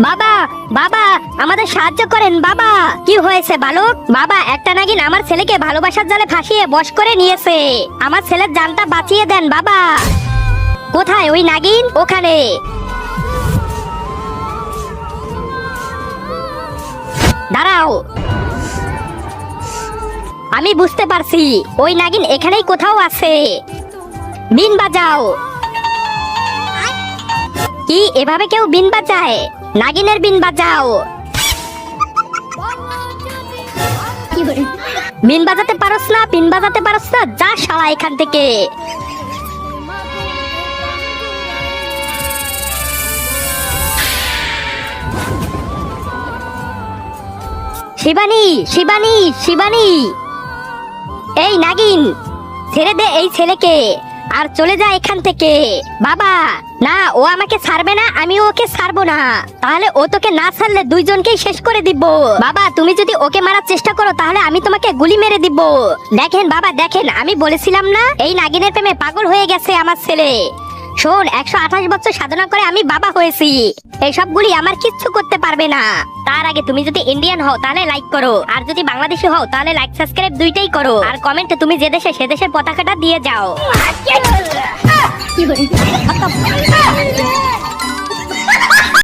বাবা বাবা, আমাদের সাহায্য করেন, বাবা। কি হয়েছে, বালক? বাবা, একটা নাগিন আমার ছেলেকে ভালোবাসার জালে ফাঁসিয়ে বশ করে নিয়েছে। আমার ছেলের জানটা বাঁচিয়ে দেন, বাবা। কোথায় ওই নাগিন? ওখানে। দাঁড়াও। আমি বুঝতে পারছি, ওই নাগিন এখানেই কোথাও আছে। বিন বাজাও। কি, এভাবে কেউ বিন বাজায়? নাগিনের বিন বাজাও। বিন বাজাতে পারস না বিন বাজাতে পারস না যা শালা এখান থেকে। শিবানী শিবানী শিবানী। এই নাগিন ছেড়ে দে এই ছেলেকে। আর চলে যা এখান থেকে। বাবা, না, ও আমাকে ছাড়বে না, আমি ওকে ছাড়বো না। তাহলে ও তোকে না ছাড়লে দুইজনকেই শেষ করে দিব। বাবা, তুমি যদি ওকে মারার চেষ্টা করো, তাহলে আমি তোমাকে গুলি মেরে দিব। দেখেন, বাবা, দেখেন, আমি বলেছিলাম না, এই নাগিনের প্রেমে পাগল হয়ে গেছে আমার ছেলে। শোন একশো আঠাশ বছর সাধনা করে আমি বাবা হয়েছি। এসবগুলি আমার কিচ্ছু করতে পারবে না। তার আগে তুমি যদি ইন্ডিয়ান হও তাহলে লাইক করো। আর যদি বাংলাদেশি হও তাহলে লাইক সাবস্ক্রাইব দুইটাই করো। আর কমেন্টে তুমি যে দেশে সে দেশের পতাকাটা দিয়ে যাও।